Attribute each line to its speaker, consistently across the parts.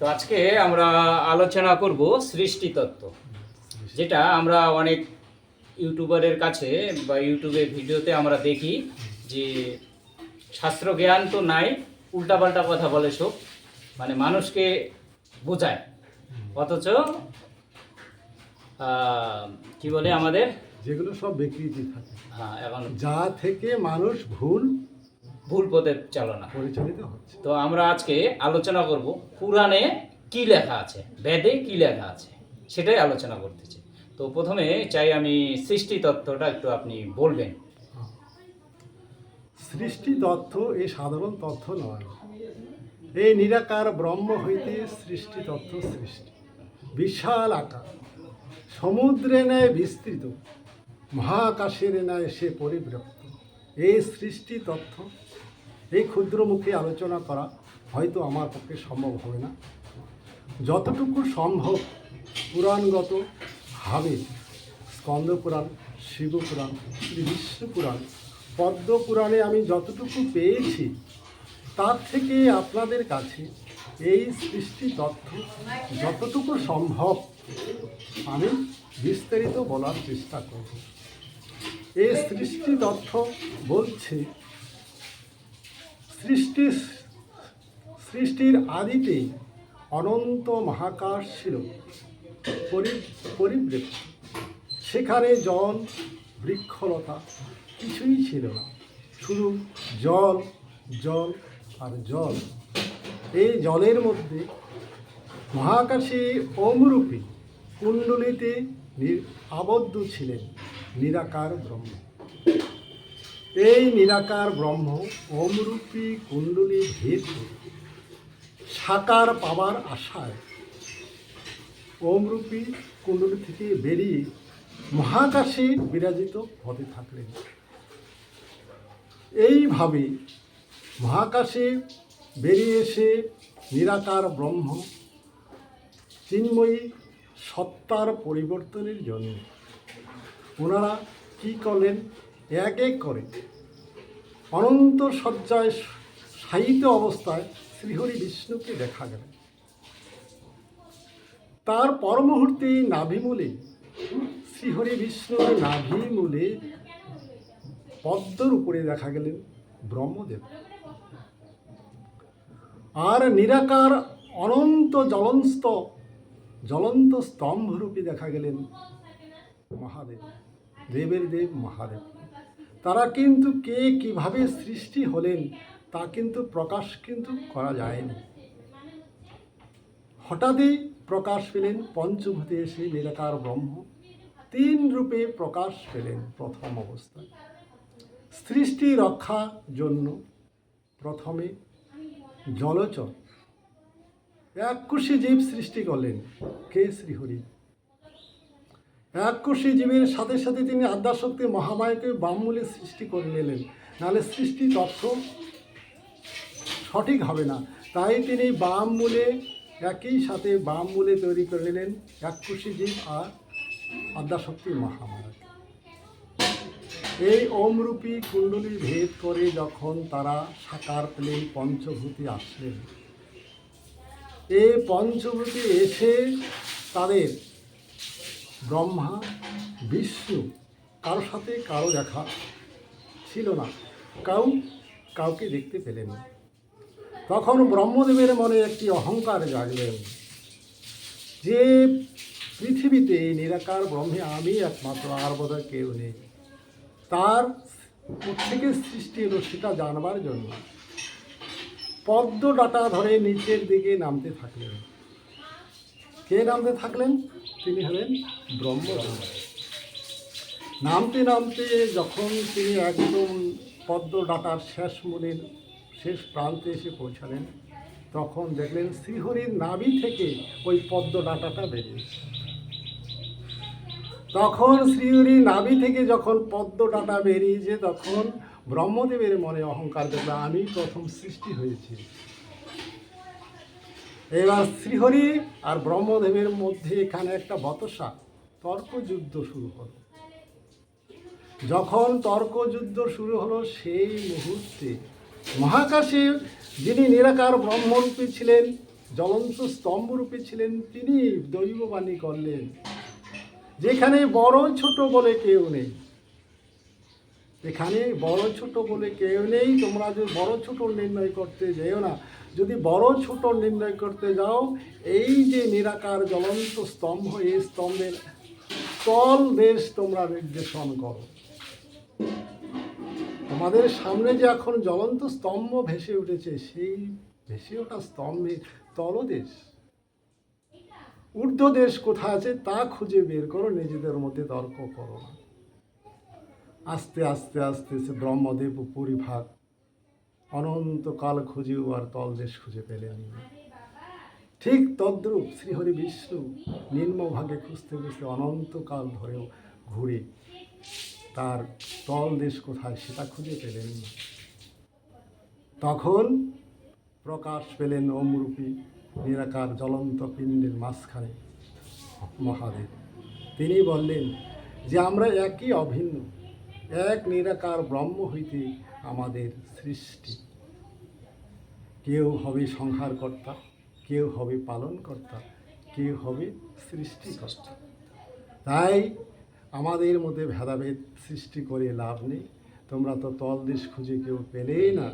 Speaker 1: তো আজকে আমরা আলোচনা করব সৃষ্টি তত্ত্ব যেটা আমরা অনেক ইউটিউবারের কাছে বা ইউটিউবে ভিডিওতে আমরা দেখি যে শাস্ত্র জ্ঞান তো নাই উল্টাপাল্টা কথা বলে সব মানে মানুষকে বোঝায়। অথচ কি বলে আমাদের?
Speaker 2: যেগুলো সব বিকৃতি থাকে।
Speaker 1: হ্যাঁ এখন
Speaker 2: যা থেকে মানুষ ভুল
Speaker 1: ভুল পথে চালনা
Speaker 2: পরিচালিত হচ্ছে।
Speaker 1: তো আমরা আজকে আলোচনা করব পুরাণে কি লেখা আছে বেদে কি লেখা আছে সেটাই আলোচনা করতেছি। তো প্রথমে চাই আমি সৃষ্টি তত্ত্বটা একটু আপনি বলবেন।
Speaker 2: সৃষ্টি তথ্য এই সাধারণ তথ্য নয়। এই নিরাকার ব্রহ্ম হইতে সৃষ্টি তথ্য সৃষ্টি। বিশাল আকার। সমুদ্রে ন্যায় বিস্তৃত। মহাকাশের ন্যায় সে পরিব্যক্ত এই সৃষ্টি তথ্য এই ক্ষুদ্র মুখে আলোচনা করা হয়তো আমার পক্ষে সম্ভব হবে না। যতটুকু সম্ভব পুরাণগত ভাবে স্কন্দ পুরাণ, শিব পুরাণ শ্রী বিষ্ণু পুরাণ, পদ্ম পুরাণে আমি যতটুকু পেয়েছি, তার থেকে আপনাদের কাছে এই সৃষ্টি তথ্য যতটুকু সম্ভব আমি বিস্তারিত বলার চেষ্টা করব। এই সৃষ্টি তথ্য বলছে সৃষ্টি সৃষ্টির আদিতে অনন্ত মহাকাশ ছিল। পরি- পরিবৃত্ত। সেখানে জল, বৃক্ষলতা কিছুই ছিল না। শুধু জল জল আর জল। এই জলের মধ্যে মহাকাশে ওমরূপী কুণ্ডলিতে আবদ্ধ ছিলেন নিরাকার ব্রহ্ম। এই নিরাকার ব্রহ্ম ওমরূপী কুণ্ডলী ভেদ সাকার পাবার আশায় ওমরূপী কুণ্ডলী থেকে বেরিয়ে মহাকাশে বিরাজিত হতে থাকলেন। এইভাবে মহাকাশে বেরিয়ে এসে নিরাকার ব্রহ্ম চিন্ময়ী সত্তার পরিবর্তনের জন্য ওনারা কী করলেন? এক এক করে অনন্ত শয্যায় সাহিত্য অবস্থায় শ্রীহরি বিষ্ণুকে দেখা গেল। তার পর মুহূর্তে নাভিমূলে, শ্রীহরি বিষ্ণুর নাভিমূলে পদ্মর উপরে দেখা গেলেন ব্রহ্মদেব। আর নিরাকার অনন্ত জ্বলন্ত জ্বলন্ত স্তম্ভরূপে দেখা গেলেন মহাদেব, দেবের দেব মহাদেব। তারা কিন্তু কে কীভাবে সৃষ্টি হলেন, তা কিন্তু প্রকাশ কিন্তু করা যায়নি। হঠাৎই প্রকাশ পেলেন পঞ্চভূতে এসে নিরাকার ব্রহ্ম। তিন রূপে প্রকাশ পেলেন প্রথম অবস্থায়। সৃষ্টি রক্ষার জন্য প্রথমে জলচর। এককুশি জীব সৃষ্টি করলেন কে শ্রীহরি? এককুশি জীবের সাথে সাথে তিনি আদ্যাশক্তি মহামায়াকে বামমূলে সৃষ্টি করে নিলেন। নাহলে সৃষ্টি তথ্য সঠিক হবে না। তাই তিনি বাম মূলে একই সাথে বাম মূলে তৈরি করে নিলেন এককুশি জীব আর আদ্যাশক্তি মহামায়াকে। এই ওমরূপী কুণ্ডলী ভেদ করে যখন তারা সাকার পেলেন পঞ্চভূতি আসলেন। এই পঞ্চভূতি এসে তাদের ব্রহ্মা, বিষ্ণু কারও সাথে কারও দেখা ছিল না। কাউ কাউকে দেখতে পেলেন তখন ব্রহ্মদেবের মনে একটি অহংকার জাগলেন যে, পৃথিবীতে নিরাকার ব্রহ্মে আমি একমাত্র আর বোধহয় কেউ নেই। তার থেকে সৃষ্টি হলো সেটা জানবার জন্য। পদ্ম ডাটা ধরে নিচের দিকে নামতে থাকলেন। কে নামতে থাকলেন? তিনি হলেন ব্রহ্মদেব নামতে নামতে যখন তিনি একদম পদ্ম ডাটার শেষ মূলের শেষ প্রান্তে এসে পৌঁছালেন, তখন দেখলেন শ্রীহরির নাভি থেকে ওই পদ্ম ডাটাটা বেরিয়েছে। তখন শ্রীহরি নাভি থেকে যখন পদ্ম ডাটা বেরিয়েছে, তখন ব্রহ্মদেবের মনে অহংকার দেখবে আমি প্রথম সৃষ্টি হয়েছি। এবার শ্রীহরি আর ব্রহ্মদেবের মধ্যে এখানে একটা বতসা, তর্কযুদ্ধ শুরু হলো। যখন তর্কযুদ্ধ শুরু হলো সেই মুহূর্তে মহাকাশে যিনি নিরাকার ব্রহ্মরূপী ছিলেন, জ্বলন্ত স্তম্ভরূপে ছিলেন, তিনি দৈববাণী করলেন, যেখানে বড় ছোট বলে কেউ নেই। এখানে বড় ছোট বলে কেউ নেই, তোমরা যদি বড় ছোট নির্ণয় করতে যেও না। যদি বড় ছোট নির্ণয় করতে যাও, এই যে নিরাকার জ্বলন্ত স্তম্ভ এই স্তম্ভের তল দেশ তোমরা নির্দেশন করো। তোমাদের সামনে যে এখন জ্বলন্ত স্তম্ভ ভেসে উঠেছে, সেই ভেসে ওঠা স্তম্ভের তলদেশ। ঊর্ধ্ব দেশ কোথায় আছে তা খুঁজে বের করো, নিজেদের মধ্যে তর্ক করো না। আস্তে আস্তে আস্তে সে ব্রহ্মদেব পরিভাগ। অনন্তকাল খুঁজেও আর তলদেশ খুঁজে পেলেন ঠিক তদ্রূপ শ্রীহরি বিষ্ণু নিম্নভাগে খুঁজতে খুঁজতে অনন্তকাল ধরেও ঘুরে তার তল দেশ কোথায় সেটা খুঁজে পেলেন। তখন প্রকাশ পেলেন ওমরূপী নিরাকার জ্বলন্ত পিণ্ডের মাঝখানে মহাদেব। তিনি বললেন, যে আমরা একই অভিন্ন এক নিরাকার ব্রহ্ম হইতে আমাদের সৃষ্টি। কেউ হবে সংহারকর্তা, কেউ হবে পালনকর্তা, কেউ হবে সৃষ্টিকর্তা। তাই আমাদের মধ্যে ভেদাভেদ সৃষ্টি করে লাভ নেই। তোমরা তো তলদেশ খুঁজে কেউ পেলেই না।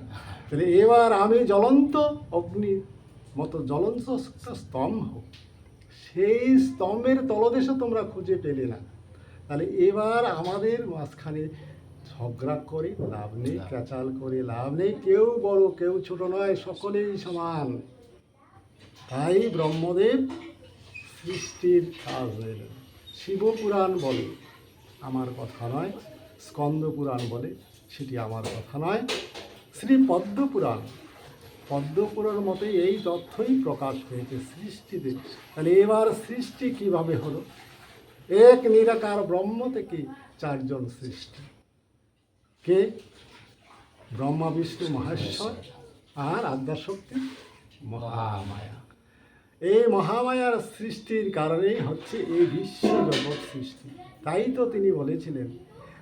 Speaker 2: তাহলে এবার আমি জ্বলন্ত অগ্নি মতো জ্বলন্ত স্তম্ভ, সেই স্তম্ভের তলদেশও তোমরা খুঁজে পেলে না। তাহলে এবার আমাদের মাঝখানে ঝগড়া করে লাভ নেই ক্যাচাল করে লাভ নেই কেউ বড় কেউ ছোট নয় সকলেই সমান। তাই ব্রহ্মদেব সৃষ্টির কাজ হইল শিবপুরাণ বলে আমার কথা নয় স্কন্দ পুরাণ বলে সেটি আমার কথা নয়। শ্রী পদ্মপুরাণ পদ্মপুরাণ মতোই এই তথ্যই প্রকাশ হয়েছে সৃষ্টিতে। তাহলে এবার সৃষ্টি কীভাবে হলো? এক নিরাকার ব্রহ্ম থেকে চারজন সৃষ্টি। কে? ব্রহ্মা বিষ্ণু মহেশ্বর আর আদ্যাশক্তি মহামায়া। এই মহামায়ার সৃষ্টির কারণেই হচ্ছে এই বিশ্ব জগৎ সৃষ্টি। তাই তো তিনি বলেছিলেন,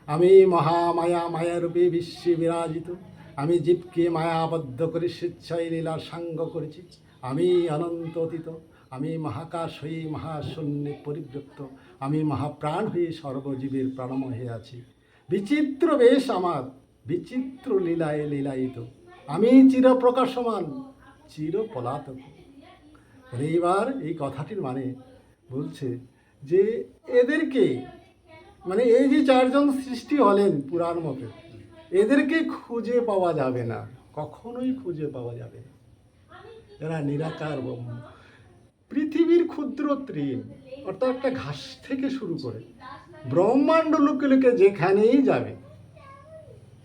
Speaker 2: আমি মহামায়া, মায়ারূপে বিশ্বে বিরাজিত। আমি জীবকে মায়াবদ্ধ করে স্বেচ্ছায় লীলার সাঙ্গ করেছি। আমি অনন্ত অতীত। আমি মহাকাশ হয়ে মহাশূন্যে পরিব্যক্ত আমি মহাপ্রাণ হয়ে সর্বজীবের প্রাণময় হয়ে আছি। বিচিত্র বেশ আমার, বিচিত্র লীলায় লীলায়িত। আমি চিরপ্রকাশমান চির পলাতক এইবার এই কথাটির মানে বলছে যে এদেরকে মানে এই যে চারজন সৃষ্টি হলেন পুরাণ মতে, এদেরকে খুঁজে পাওয়া যাবে না, কখনোই খুঁজে পাওয়া যাবে না। এরা নিরাকার ব্রহ্ম। পৃথিবীর ক্ষুদ্র তৃণ অর্থাৎ একটা ঘাস থেকে শুরু করে ব্রহ্মাণ্ড লোকে লোকে যেখানেই যাবে,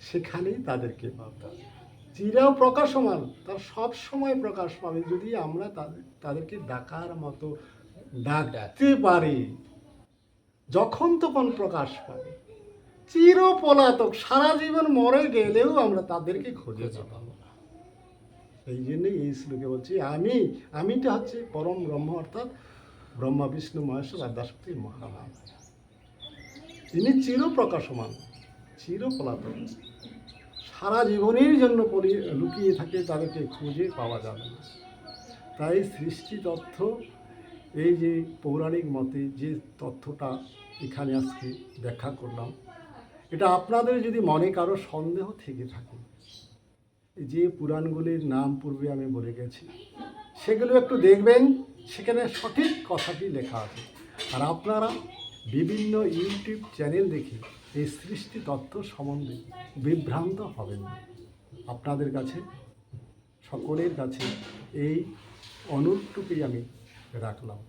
Speaker 2: সেখানেই তাদেরকে পাবে। চিরাও প্রকাশমান, তার সব সময় প্রকাশ পাবে। যদি আমরা তাদের, তাদেরকে ডাকার মতো ডাকতে পারি, যখন তখন প্রকাশ পাবে। চির পলাতক সারা জীবন মরে গেলেও আমরা তাদেরকে খুঁজে পাবো এই জন্যই এই শ্লোকে বলছি, আমি আমিটা হচ্ছে পরম ব্রহ্ম অর্থাৎ ব্রহ্মা, বিষ্ণু, মহেশ্বর আদ্যাশক্তি মহামায়া তিনি চির প্রকাশমান চির পলাতক সারা জীবনের জন্য পরি, লুকিয়ে থাকে, তাদেরকে খুঁজে পাওয়া যাবে না। তাই সৃষ্টি তথ্য এই যে পৌরাণিক মতে যে তথ্যটা এখানে আজকে ব্যাখ্যা করলাম, এটা আপনাদের যদি মনে কারও সন্দেহ থেকে থাকে যে পুরাণগুলির নাম পূর্বে আমি বলে গেছি, সেগুলো একটু দেখবেন, সেখানে সঠিক কথাটি লেখা আছে। আর আপনারা বিভিন্ন ইউটিউব চ্যানেল দেখে এই সৃষ্টি তত্ত্ব সম্বন্ধে বিভ্রান্ত হবেন না। আপনাদের কাছে, সকলের কাছে এই অনুরোধটুকুই আমি রাখলাম।